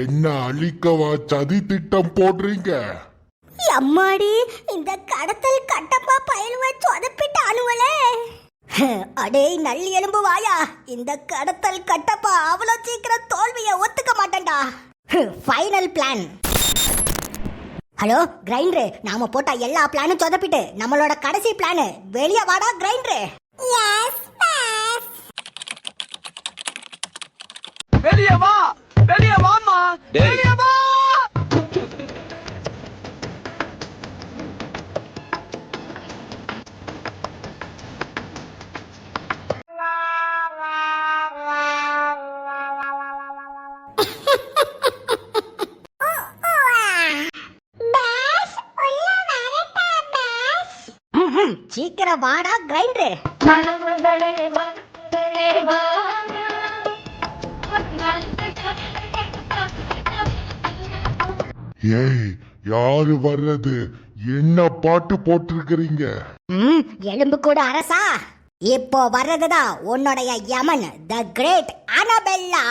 என்ன அழிக்கவா சதி திட்டம் போடுறீங்க? அம்மாடி இந்த கடத்தல் கட்டப்பா பயிலுவ சொதப்பிட்ட அணுவலே அடே நல்லி எலும்பு வாயா. இந்த கடத்தல் கட்டப்பா அவ்வளவு சீக்கிரம் தோல்வியை ஒத்துக்க மாட்டேன்டா. ஃபைனல் பிளான் ஹலோ கிரைண்டரு நாம போட்ட எல்லா பிளானும் சொதப்பிட்டு நம்மளோட கடைசி பிளான் வெளியே வாடா கிரைண்டரு. வெளியே வா! வெளியே வாமா. வெளியே வா. சீக்கிரம் வாடா கிரைண்டரு ஏய் யாரு வர்றது? என்ன பாட்டு போட்டிருக்கிறீங்க? ம் எலும்பு கூட அரசா. இப்போ வர்றதுதான் உன்னுடைய யமன் த கிரேட் அனபெல்லா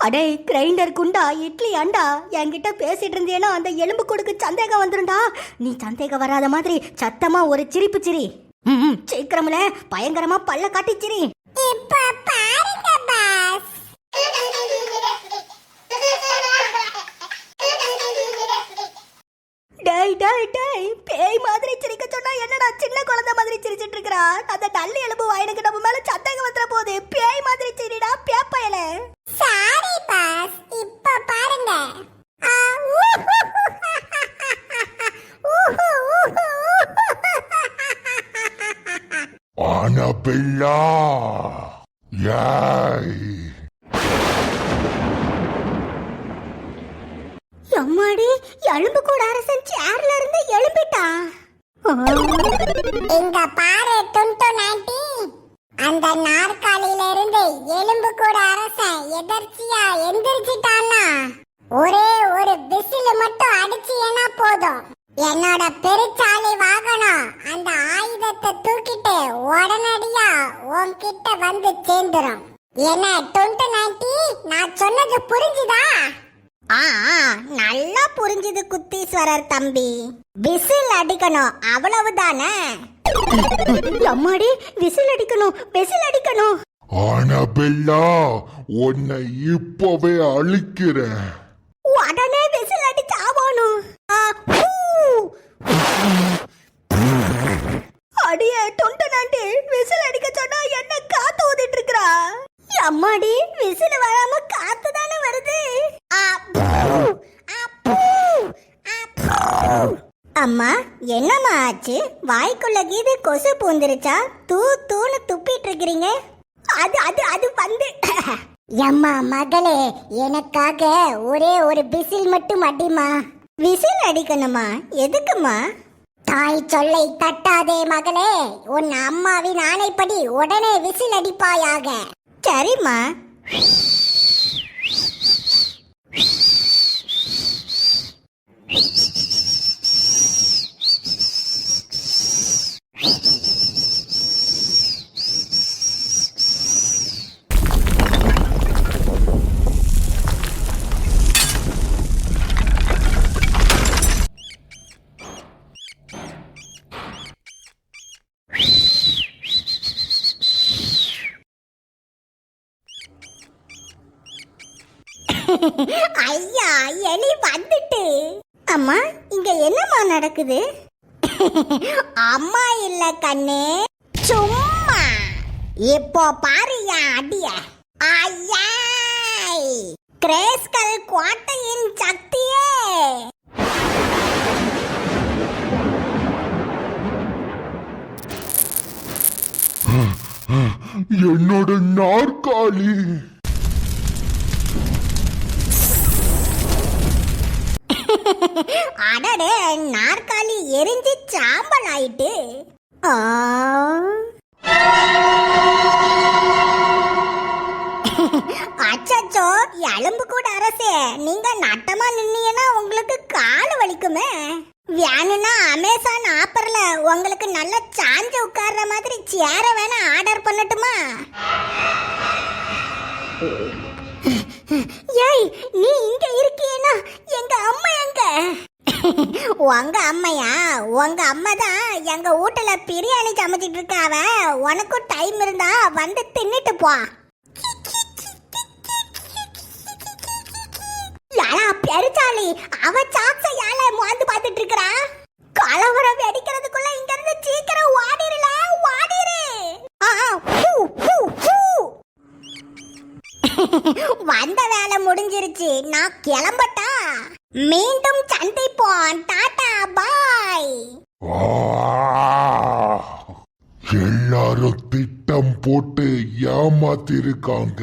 அடே கிரைண்டர் குண்டா இட்லி அண்டா என்கிட்ட பேசிட்டு இருந்தேனா அந்த எலும்பு கொடுக்கு சந்தேகம் வந்துருண்டா நீ சந்தேகம் வராத மாதிரி சத்தமா ஒரு சிரிப்பு சிரி. ம், சீக்கிரம்ல. பயங்கரமா பல்ல காட்டி சிரி இப்ப பாருங்க பாஸ். டேய் டேய் டேய். பேய் மாதிரி சிரிக்க சொன்னா என்னடா சின்ன குழந்தை மாதிரி சிரிச்சிட்டு இருக்கறா? அந்த நல்ல எலும்பு வாயினுக்கு நம்ம மேல சந்தேகம் வந்துற போது பேய் மாதிரி சிரிடா பேப்பையல சாரி பாஸ் இப்ப பாருங்க அனபெல்லா ஏய் எம்மாடி எலும்பு கூட அரசன் சேர்ல இருந்து எழும்பிட்டா? இங்க பாரு டுன்டு நாட்டி அந்த நாற்காலியில இருந்து எலும்பு கூட அரசன் எதர்ச்சியா எந்திரிச்சிட்டான்னா ஒரே ஒரு விசில் மட்டும் அடிச்சீங்கன்னா போதும். என்னோட பெருச்சாலி வாகனம் அந்த ஆயுதத்தை தூக்கிட்டு உடனடியா உன்கிட்ட வந்து சேர்ந்துரும். என்ன டுன்டு நாட்டி நான் சொன்னது புரிஞ்சுதா? ஆ ஆ, நல்லா புரிஞ்சுது குத்தீஸ்வரர் தம்பி. விசில் அடிக்கணும் அவ்வளவுதானே? அம்மாடி விசில் அடிக்கணும் விசில் அடிக்கணும். அனபெல்லா உன்னை இப்பவே அழிக்கிறேன் உடனே விசில் அடிச்சு ஆகணும் ஆ, ஹூ. அடியே தொண்டனாண்டி விசில் அடிக்க சொன்னா என்ன காத்து ஊதிட்டு இருக்கா அம்மாடி விசில் வராம காத்து தானே வருது. அம்மா என்னம்மா ஆச்சு? வாய்க்குள்ள கீது கொசு பூந்துருச்சா? தூ தூன்னு துப்பிட்டு இருக்கிறீங்க அது அது அது வந்து. எம்மா மகளே எனக்காக ஒரே ஒரு பிசில் மட்டும் அடிமா விசில் அடிக்கணுமா? எதுக்குமா? தாய் சொல்லை தட்டாதே மகளே. உன் அம்மாவின் ஆணைப்படி உடனே விசில் அடிப்பாயாக. சரிம்மா. ஐயா எலி வந்துட்டு. அம்மா இங்க என்னம்மா நடக்குது? அம்மா இல்ல கண்ணு சும்மா. இப்போ பாரியா அடிய. ஐயாய். கிரேஸ்கல் கோட்டையின் சக்தியே. என்னோட நாற்காலி. அடடே நாற்காலி எரிஞ்சு சாம்பல் ஆயிட்டு. அச்சோ எலும்பு கூட அரசே நீங்க நட்டமா நின்னீங்கன்னா உங்களுக்கு கால் வலிக்குமே. வேணும்னா அமேசான் ஆப்பர்ல உங்களுக்கு நல்ல சாஞ்சு உட்கார்ற மாதிரி சேர வேணா ஆர்டர் பண்ணட்டுமா? ஏய் நீ இங்க இருக்கியேனா? எங்க அம்மா உங்க அம்மையா? உங்க அம்மா தான் எங்க வீட்டுல பிரியாணி சமைச்சிட்டு இருக்காவ உனக்கும் டைம் இருந்தா வந்து தின்னுட்டு போ. யாரா பெருச்சாளி அவ சாப்ஸ யால மோந்து பார்த்துட்டு இருக்கறா கலவரம் வெடிக்கிறதுக்குள்ள இங்க இருந்து சீக்கிரம் ஓடிரல ஓடிரு. ஆ, ஹூ, வந்த வேலை முடிஞ்சிருச்சு. நான் கிளம்ப மீண்டும் சந்திப்போம் டாடா பாய். எல்லாரும் திட்டம் போட்டு ஏமாத்திருக்காங்க.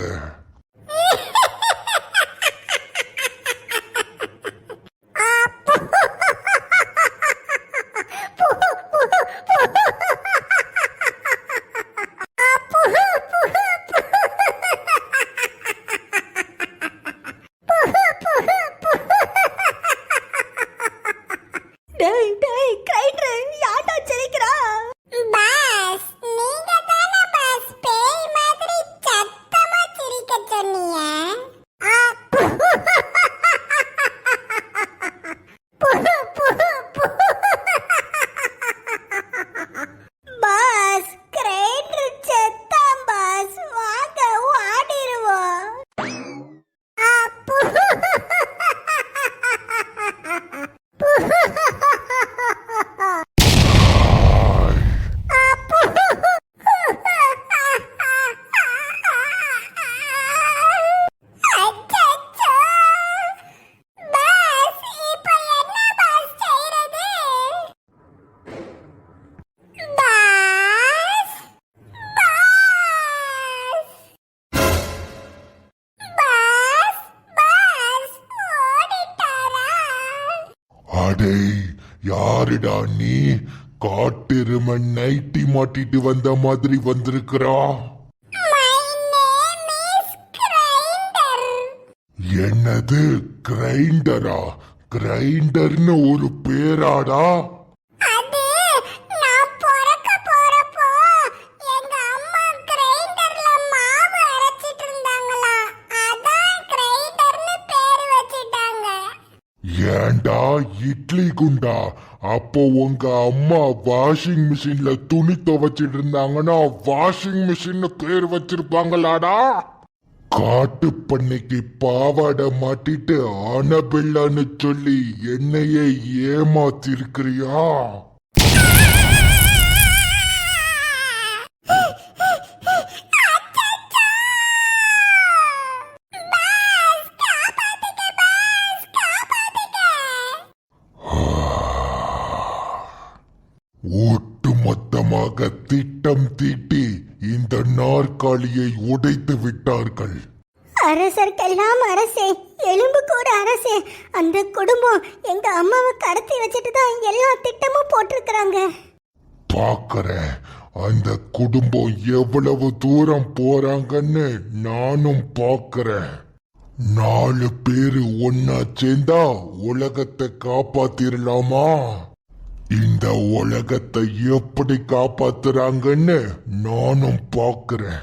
என்னடா நீ. காட்டெருமன் நைட்டி மாட்டிட்டு வந்த மாதிரி வந்திருக்கிறா. என்னது கிரைண்டரா? கிரைண்டர்னு ஒரு பேராடா. ஏண்டா இட்லி குண்டா? அப்போ உங்க அம்மா வாஷிங் மிஷின்ல துணி துவைச்சிட்டு இருந்தாங்கன்னா வாஷிங் மிஷின் பேர் வச்சிருப்பாங்களாடா? காட்டு பண்ணைக்கு பாவாடை மாட்டிட்டு அனபில்லான்னு சொல்லி என்னையே ஏமாத்திருக்கிறியா? நாற்காலியை உடைத்து விட்டார்கள். அரசர்க்கெல்லாம் அரசே எலும்பு கூட அரசே. அந்த குடும்பம் எங்க அம்மாவை கடத்தி வச்சுட்டு தான் எல்லா திட்டமும் போட்டிருக்கிறாங்க. பார்க்கறேன் அந்த குடும்பம் எவ்வளவு தூரம் போறாங்கன்னு நானும் பார்க்கறேன் நாலு பேரு ஒன்னா சேர்ந்தா உலகத்தை காப்பாத்திரலாமா? இந்த உலகத்தை எப்படி காப்பாத்துறாங்கன்னு நானும் பார்க்கறேன்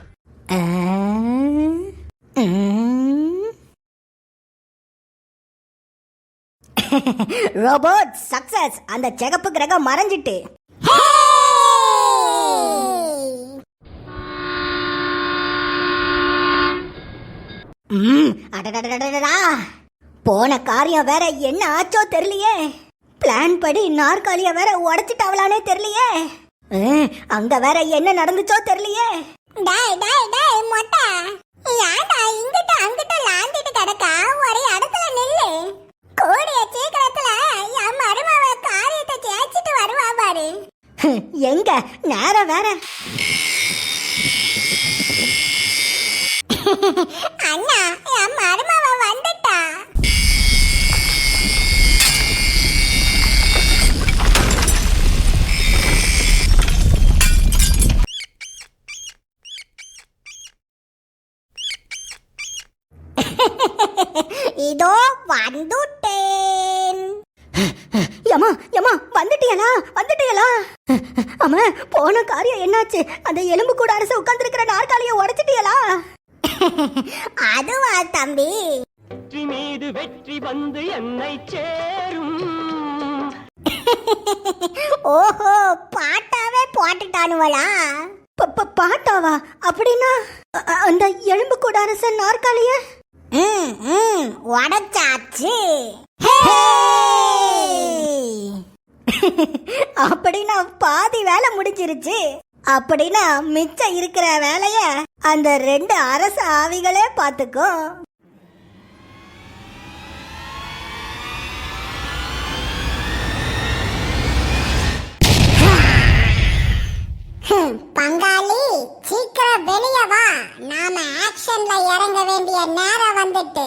ரோபோட் சக்சஸ் அந்த சிகப்பு கிரகம் மறைஞ்சிட்டு. போன காரியம் வேற என்ன ஆச்சோ தெரியலையே. பிளான் படி நாற்காலிய வேற உடைச்சிட்டாவலானே தெரியலையே. அங்க வேற என்ன நடந்துச்சோ தெரியலையே. டேய் டேய் டேய். இதோ வந்துட்டேன். யம்மா யம்மா வந்துட்டியலா வந்துட்டியலா? அம்மா போன காரியம் என்னாச்சு? அந்த எலும்பு கூட அரசு உட்கார்ந்துருக்கிற நாற்காலிய உடைச்சிட்டியலா? அதுவா தம்பி. வெற்றி மீது வெற்றி வந்து என்னை சேரும். ஓஹோ பாட்டாவே போட்டுட்டானுவலா பாட்டாவா? அப்படின்னா அந்த எலும்பு கூட அரசன் நாற்காலிய? உடச்சாச்சு. அப்படின்னா பாதி வேலை முடிஞ்சிருச்சு. அப்படின்னா மிச்சம் இருக்கிற வேலைய அந்த ரெண்டு அரசு ஆவிகளே பார்த்துக்கும். பங்காளி சீக்கிரம் வெளிய வா. நாம ஆக்ஷன்ல இறங்க வேண்டிய நேரம் வந்துட்டு.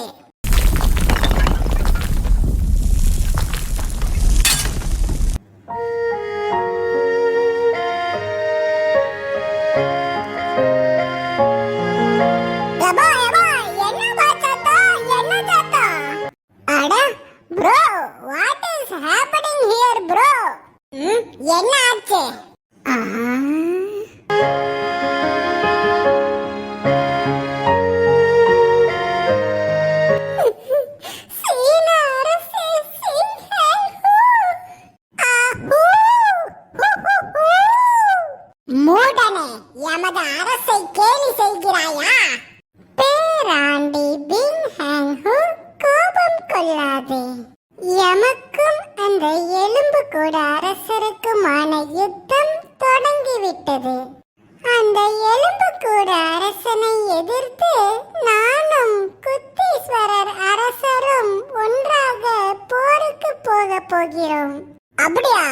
எதிர்த்து நானும் குத்தீஸ்வரர் அரசரும் ஒன்றாக போருக்கு போக போகிறோம். அப்படியா?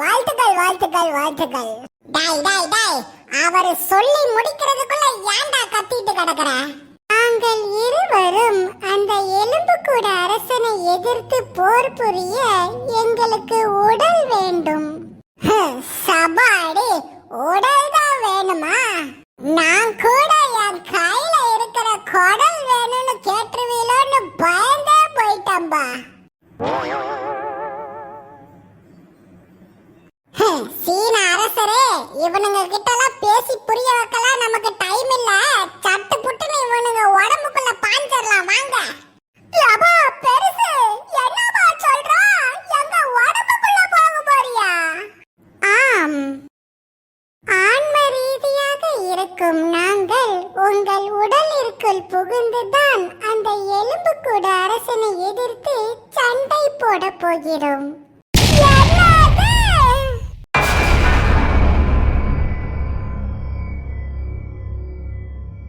வாழ்த்துக்கள் வாழ்த்துக்கள் வாழ்த்துக்கள். டாய் டாய் டாய் அவர் சொல்லி முடிக்கிறதுக்குள்ள ஏன்டா கத்திட்டு கிடக்குற? நாங்கள் இருவரும் அந்த எலும்பு கூட அரசனை எதிர்த்து போர் புரிய எங்களுக்கு உடல் வேண்டும். சபாடி உடல் தான் வேணுமா? நான் போயிட்டம்பா சீன அரசரே இவனுங்க கிட்ட எல்லாம் பேசி புரிய வைக்கலாம் நமக்கு டைம் இல்ல. சட்டு புட்டுன்னு இவனுங்க உடம்புக்குள்ள பாஞ்சிடலாம் வாங்க. யப்பா, பெருசு